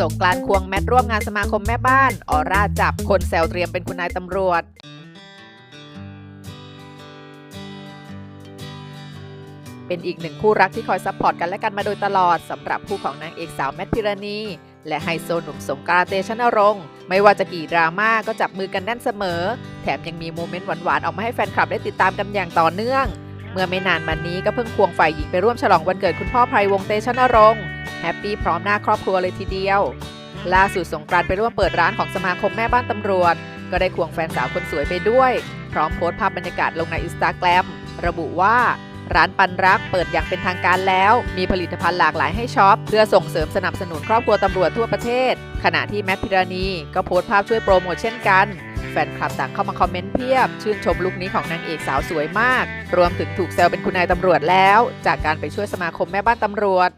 สงกรานควงแมทร่วมงานสมาคมแม่บ้าน ออร่าจับคนแซวเตรียมเป็นคุณนายตำรวจเป็นอีกหนึ่งคู่รักที่คอยซัพพอร์ตกันและกันมาโดยตลอดสำหรับคู่ของนางเอกสาวแมทพิรณี และไฮโซหนุ่มสงกรานเตชนรงค์ไม่ว่าจะกี่ดราม่าก็จับมือกันแน่นเสมอ แถมยังมีโมเมนต์หวานๆออกมาให้แฟนคลับได้ติดตามกันอย่างต่อเนื่อง เมื่อไม่นานมานี้ก็เพิ่งควงฝ่ายหญิงไปร่วมฉลองวันเกิดคุณพ่อไพรวงเตชะนรงค์แฮปปี้พร้อมหน้าครอบครัวเลยทีเดียว ล่าสุดสงกรานต์ไปร่วมเปิดร้านของสมาคมแม่บ้านตำรวจ ก็ได้ควงแฟนสาวคนสวยไปด้วย พร้อมโพสต์ภาพบรรยากาศลงในอินสตาแกรมระบุว่า ร้านปันรักเปิดอย่างเป็นทางการแล้ว มีผลิตภัณฑ์หลากหลายให้ช็อป เพื่อส่งเสริมสนับสนุนครอบครัวตำรวจทั่วประเทศ ขณะที่แมทพิรณีก็โพสต์ภาพช่วยโปรโมทเช่นกัน แฟนคลับต่างเข้ามาคอมเมนต์เพียบ ชื่นชมลุคนี้ของนางเอกสาวสวยมาก รวมถึงถูกแซวเป็นคุณนายตำรวจแล้ว จากการไปช่วยสมาคมแม่บ้านตำรวจ